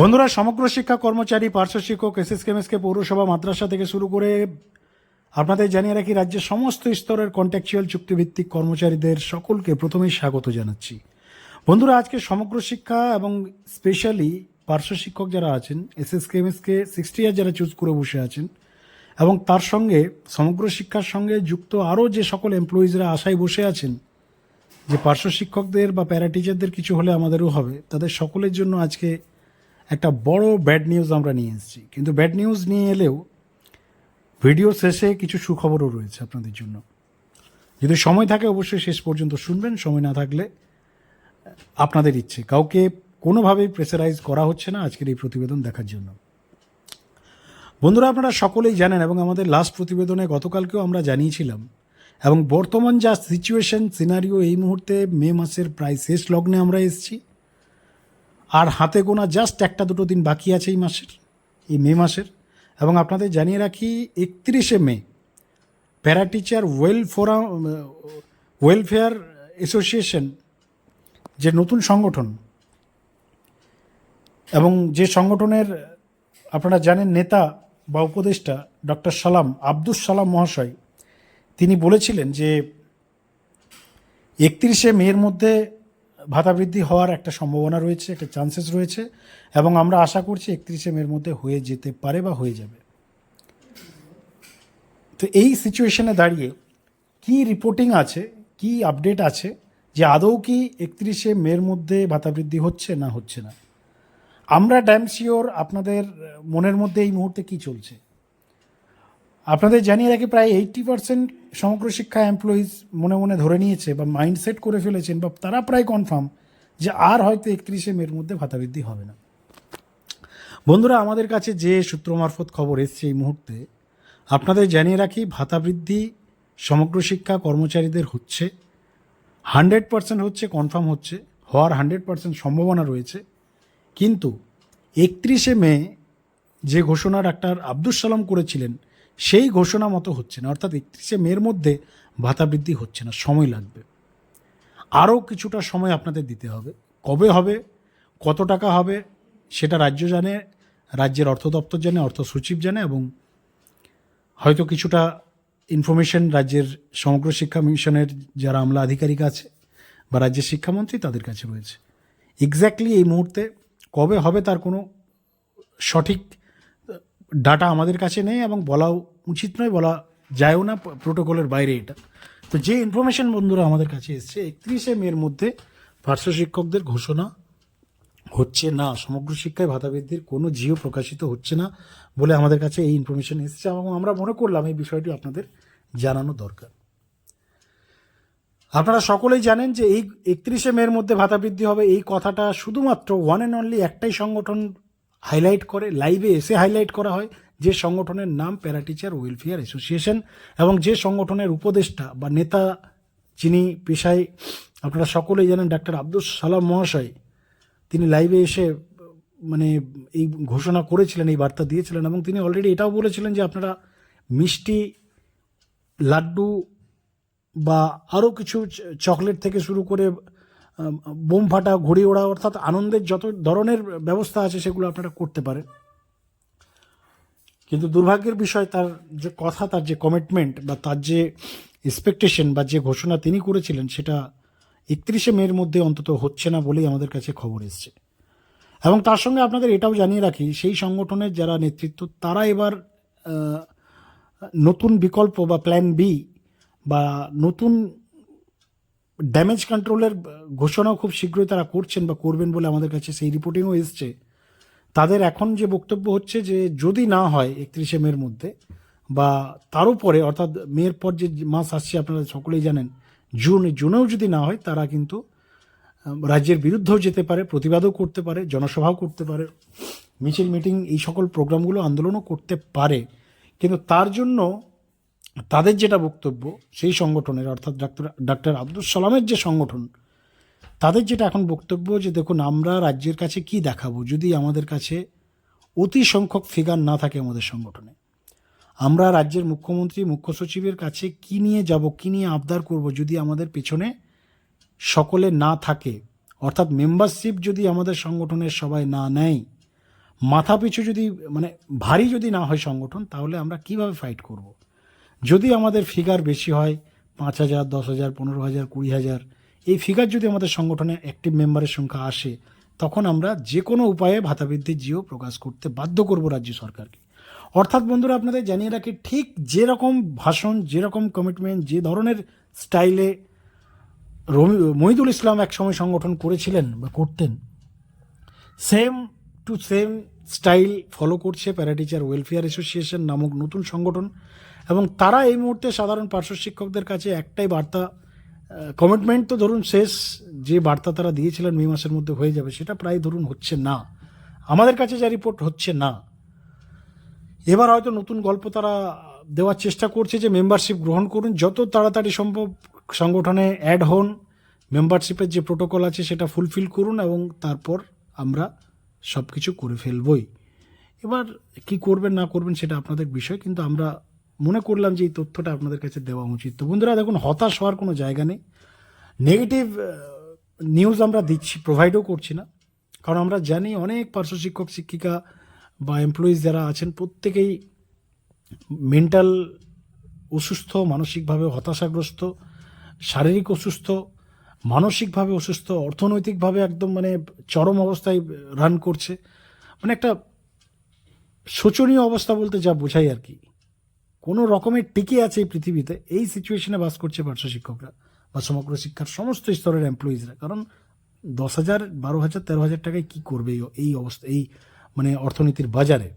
বন্ধুরা, সমগ্র শিক্ষা কর্মচারী, পার্শ্ব শিক্ষক এস এস কেমএসকে পৌরসভা, মাদ্রাসা থেকে শুরু করে আপনাদের জানিয়ে রাখি, রাজ্যের সমস্ত স্তরের কন্ট্যাকচুয়াল চুক্তিভিত্তিক কর্মচারীদের সকলকে প্রথমেই স্বাগত জানাচ্ছি। বন্ধুরা, আজকে সমগ্র শিক্ষা এবং স্পেশালি পার্শ্ব শিক্ষক যারা আছেন এস এস কেমএসকে সিক্সটি ইয়ার যারা চুজ করে বসে আছেন, এবং তার সঙ্গে, সমগ্র শিক্ষার সঙ্গে যুক্ত আরও যে সকল এমপ্লয়িজরা আশায় বসে আছেন, যে পার্শ্ব শিক্ষকদের বা প্যারা টিচারদের কিছু হলে আমাদেরও হবে, তাদের সকলের জন্য আজকে একটা বড় ব্যাড নিউজ আমরা নিয়ে এসেছি। কিন্তু ব্যাড নিউজ নিয়ে এলেও ভিডিও শেষে কিছু সুখবরও রয়েছে আপনাদের জন্য। যদি সময় থাকে অবশ্যই শেষ পর্যন্ত শুনবেন, সময় না থাকলে আপনাদের ইচ্ছে। কাউকে কোনোভাবেই প্রেসারাইজ করা হচ্ছে না আজকের এই প্রতিবেদন দেখার জন্য। বন্ধুরা, আপনারা সকলেই জানেন এবং আমাদের লাস্ট প্রতিবেদনে গতকালকেও আমরা জানিয়েছিলাম এবং বর্তমান যা সিচুয়েশন সিনারিও এই মুহূর্তে মে মাসের প্রায় শেষ লগ্নে আমরা এসেছি। আর হাতে গোনা জাস্ট একটা দুটো দিন বাকি আছে এই মাসের, এই মে মাসের। এবং আপনাদের জানিয়ে রাখি, একত্রিশে May para teacher well forum welfare association যে নতুন সংগঠন, এবং যে সংগঠনের আপনারা জানেন নেতা বা উপদেষ্টা ডক্টর সালাম, আব্দুস সালাম মহাশয়, তিনি বলেছিলেন যে একত্রিশে মেয়ের মধ্যে ভাতা বৃদ্ধি হওয়ার একটা সম্ভাবনা রয়েছে, একটা চান্সেস রয়েছে এবং আমরা আশা করছি একত্রিশে মের মধ্যে হয়ে যেতে পারে বা হয়ে যাবে। তো এই সিচুয়েশনে দাঁড়িয়ে কি রিপোর্টিং আছে, কি আপডেট আছে যে আদৌ কি একত্রিশে মের মধ্যে ভাতা বৃদ্ধি হচ্ছে না হচ্ছে না? আমরা ড্যাম শিওর আপনাদের মনের মধ্যে এই মুহূর্তে কি চলছে? আপনাদের জানিয়ে রাখি, প্রায় এইটটি পার্সেন্ট সমগ্র শিক্ষা এমপ্লয়িজ মনে মনে ধরে নিয়েছে বা মাইন্ডসেট করে ফেলেছেন বা তারা প্রায় কনফার্ম যে আর হয়তো একত্রিশে মের মধ্যে ভাতা বৃদ্ধি হবে না। বন্ধুরা, আমাদের কাছে যে সূত্র মারফত খবর এসছে এই মুহূর্তে, আপনাদের জানিয়ে রাখি ভাতা বৃদ্ধি সমগ্র শিক্ষা কর্মচারীদের হচ্ছে হান্ড্রেড পার্সেন্ট হচ্ছে কনফার্ম হচ্ছে, হওয়ার হান্ড্রেড পার্সেন্ট সম্ভাবনা রয়েছে। কিন্তু একত্রিশে মে যে ঘোষণা ডাক্তার আব্দুল সালাম করেছিলেন সেই ঘোষণা মতো হচ্ছে না। অর্থাৎ একত্রিশে মের মধ্যে ভাতা বৃদ্ধি হচ্ছে না, সময় লাগবে। আরও কিছুটা সময় আপনাদের দিতে হবে। কবে হবে? কত টাকা হবে? সেটা রাজ্য জানে, রাজ্যের অর্থ দপ্তর জানে, অর্থ সচিব জানে এবং হয়তো কিছুটা ইনফরমেশন রাজ্যের সমগ্র শিক্ষা মিশনের যারা আমলা আধিকারিক আছে বা রাজ্যের শিক্ষামন্ত্রী তাদের কাছে রয়েছে। এক্স্যাক্টলি এই মুহূর্তে কবে হবে তার কোনো সঠিক ডাটা আমাদের কাছে নেই এবং বলাও উচিত নয়, বলা যায়ও না প্রোটোকলের বাইরে এটা। তো যে ইনফরমেশন বন্ধুরা আমাদের কাছে এসছে, একত্রিশে মের মধ্যে পার্শ্ব শিক্ষকদের ঘোষণা হচ্ছে না। সমগ্র শিক্ষায় ভাতা বৃদ্ধির কোনো জিও প্রকাশিত হচ্ছে না বলে আমাদের কাছে এই ইনফরমেশন এসেছে এবং আমরা মনে করলাম এই বিষয়টি আপনাদের জানানো দরকার। আপনারা সকলেই জানেন যে এই একত্রিশে মের মধ্যে ভাতা বৃদ্ধি হবে। এই কথাটা শুধুমাত্র ওয়ান অ্যান্ড অনলি একটাই সংগঠন হাইলাইট করে লাইভে এসে হাইলাইট করা হয় যে সংগঠনের নাম প্যারা টিচার ওয়েলফেয়ার অ্যাসোসিয়েশন এবং যে সংগঠনের উপদেষ্টা বা নেতা যিনি পেশায়, আপনারা সকলেই জানেন ডাক্তার আব্দুল সালাম মহাশয়, তিনি লাইভে এসে মানে এই ঘোষণা করেছিলেন, এই বার্তা দিয়েছিলেন এবং তিনি অলরেডি এটাও বলেছিলেন যে আপনারা মিষ্টি, লাড্ডু বা আরও কিছু চকলেট থেকে শুরু করে বোম ফাটা, ঘুড়ি ওড়া, অর্থাৎ আনন্দের যত ধরনের ব্যবস্থা আছে সেগুলো আপনারা করতে পারেন। কিন্তু দুর্ভাগ্যের বিষয়, তার যে কথা, তার যে কমিটমেন্ট বা তার যে এক্সপেকটেশন বা যে ঘোষণা তিনি করেছিলেন, সেটা একত্রিশে মের মধ্যে অন্তত হচ্ছে না বলেই আমাদের কাছে খবর এসছে। এবং তার সঙ্গে আপনাদের এটাও জানিয়ে রাখি, সেই সংগঠনের যারা নেতৃত্ব, তারা এবার নতুন বিকল্প বা প্ল্যান বি বা নতুন ড্যামেজ কন্ট্রোলের ঘোষণাও খুব শীঘ্রই তারা করছেন বা করবেন বলে আমাদের কাছে সেই রিপোর্টিংও এসছে। তাদের এখন যে বক্তব্য হচ্ছে যে, যদি না হয় একত্রিশে মের মধ্যে বা তারও পরে অর্থাৎ মের পর যে মাস আসছে, আপনারা সকলেই জানেন, জুন, জুনেও যদি না হয়, তারা কিন্তু রাজ্যের বিরুদ্ধেও যেতে পারে, প্রতিবাদও করতে পারে, জনসভাও করতে পারে, মিছিল, মিটিং, এই সকল প্রোগ্রামগুলো আন্দোলনও করতে পারে। কিন্তু তার জন্য তাদের যেটা বক্তব্য, সেই সংগঠনের, অর্থাৎ ডাক্তার ডাক্তার আব্দুল সালামের যে সংগঠন, তাদের যেটা এখন বক্তব্য যে দেখুন, আমরা রাজ্যের কাছে কি দেখাবো যদি আমাদের কাছে অতি সংখ্যক ফিগার না থাকে আমাদের সংগঠনে আমরা রাজ্যের মুখ্যমন্ত্রী, মুখ্য সচিবের কাছে কি নিয়ে যাব, কি নিয়ে আবদার করব যদি আমাদের পেছনে সকলে না থাকে অর্থাৎ মেম্বারশিপ যদি আমাদের সংগঠনের সবাই না নেয় মাথা পিছু যদি মানে ভারী যদি না হয় সংগঠন, তাহলে আমরা কীভাবে ফাইট করব। যদি আমাদের ফিগার বেশি হয়, পাঁচ হাজার, দশ হাজার, পনেরো হাজার, কুড়ি হাজার, এই ফিগার যদি আমাদের সংগঠনে অ্যাক্টিভ মেম্বারের সংখ্যা আসে, তখন আমরা যে কোনো উপায়ে ভাতা বৃদ্ধির জিও প্রকাশ করতে বাধ্য করব রাজ্য সরকারকে। অর্থাৎ বন্ধুরা, আপনাদের জানিয়ে রাখি, ঠিক যেরকম ভাষণ, যেরকম কমিটমেন্ট যে ধরনের স্টাইলে রমি, মহিদুল ইসলাম একসময় সংগঠন করেছিলেন বা করতেন same to same style follow করছে প্যারাটিচার ওয়েলফেয়ার অ্যাসোসিয়েশন নামক নতুন সংগঠন। এবং তারা এই মুহূর্তে সাধারণ পার্শ্ব শিক্ষকদের কাছে একটাই বার্তা কমিটমেন্ট তো ধরুন শেষ যে বার্তা তারা দিয়েছিলেন মে মাসের মধ্যে হয়ে যাবে, সেটা প্রায় ধরুন হচ্ছে না। আমাদের কাছে যা রিপোর্ট হচ্ছে না। এবার হয়তো নতুন গল্প তারা দেওয়ার চেষ্টা করছে যে মেম্বারশিপ গ্রহণ করুন, যত তাড়াতাড়ি সম্ভব সংগঠনে অ্যাড হন মেম্বারশিপের যে প্রোটোকল আছে সেটা ফুলফিল করুন এবং তারপর আমরা সব কিছু করে ফেলবই। এবার কি করবেন না করবেন সেটা আপনাদের বিষয়, কিন্তু আমরা মনে করলাম যে এই তথ্যটা আপনাদের কাছে দেওয়া উচিত। তো বন্ধুরা, দেখুন, হতাশ হওয়ার কোনো জায়গা নেই। নেগেটিভ নিউজ আমরা দিচ্ছি প্রোভাইডও করছি না। কারণ আমরা জানি অনেক পার্শ্ব শিক্ষক, শিক্ষিকা বা এমপ্লয়িজ যারা আছেন, প্রত্যেকেই মেন্টাল অসুস্থ, মানসিকভাবে হতাশাগ্রস্ত, শারীরিক অসুস্থ, মানসিকভাবে অসুস্থ, অর্থনৈতিকভাবে একদম মানে চরম অবস্থায় রান করছে। মানে একটা শোচনীয় অবস্থা বলতে যা বোঝাই আর কি। কোনো রকমের টিকে আছে এই পৃথিবীতে, এই সিচুয়েশনে বাস করছে পার্শ্ব শিক্ষকরা বা সমগ্র শিক্ষার সমস্ত স্তরের এমপ্লয়িজরা কারণ দশ হাজার, বারো হাজার, তেরো হাজার টাকায় কী করবে এই- অবস্থা এই মানে অর্থনীতির বাজারে?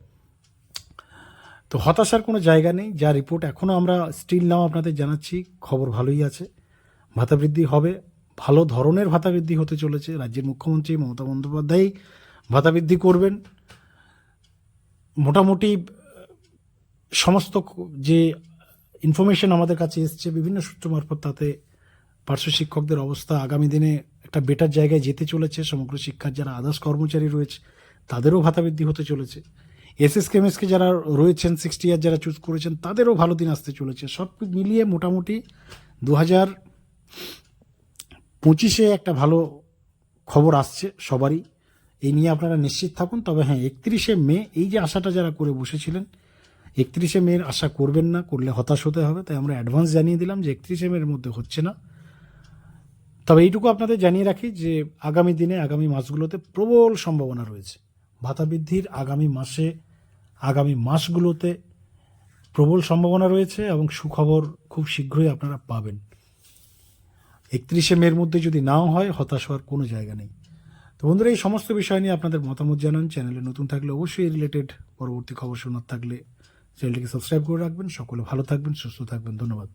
তো হতাশার কোনো জায়গা নেই, যা রিপোর্ট এখনও আমরা স্টিল নাও আপনাদের জানাচ্ছি, খবর ভালোই আছে। ভাতা বৃদ্ধি হবে, ভালো ধরনের ভাতা বৃদ্ধি হতে চলেছে। রাজ্যের মুখ্যমন্ত্রী মমতা বন্দ্যোপাধ্যায় ভাতা বৃদ্ধি করবেন। মোটামুটি সমস্ত যে ইনফরমেশন আমাদের কাছে এসছে বিভিন্ন সূত্র মারফত তাতে পার্শ্ব শিক্ষকদের অবস্থা আগামী দিনে একটা বেটার জায়গায় যেতে চলেছে। সমগ্র শিক্ষার যারা আদার্স কর্মচারী রয়েছে, তাদেরও ভাতা বৃদ্ধি হতে চলেছে। এসএস কেমএসকে যারা রয়েছেন সিক্সটি ইয়ার যারা চুজ করেছেন, তাদেরও ভালো দিন আসতে চলেছে। সব মিলিয়ে মোটামুটি দু হাজার পঁচিশে একটা ভালো খবর আসছে সবারই। এই নিয়ে আপনারা নিশ্চিত থাকুন। তবে হ্যাঁ একত্রিশে মে, এই যে আশাটা যারা করে বসেছিলেন একত্রিশে মের আশা করবেন না, করলে হতাশ হতে হবে, তাই আমরা অ্যাডভান্স জানিয়ে দিলাম যে একত্রিশে মের মধ্যে হচ্ছে না। তবে এইটুকু আপনাদের জানিয়ে রাখি যে আগামী দিনে, আগামী মাসগুলোতে প্রবল সম্ভাবনা রয়েছে। ভাতা বৃদ্ধির আগামী মাসে, আগামী মাসগুলোতে প্রবল সম্ভাবনা রয়েছে এবং সুখবর খুব শীঘ্রই আপনারা পাবেন। একত্রিশে মের মধ্যে যদি নাও হয়, হতাশ হওয়ার কোনো জায়গা নেই। তো বন্ধুরা, এই সমস্ত বিষয় নিয়ে আপনাদের মতামত জানান। চ্যানেলে নতুন থাকলে অবশ্যই রিলেটেড পরবর্তী খবর শোনার থাকলে চ্যানেলটিকে সাবস্ক্রাইব করে রাখবেন। সকলে ভালো থাকবেন সুস্থ থাকবেন। ধন্যবাদ।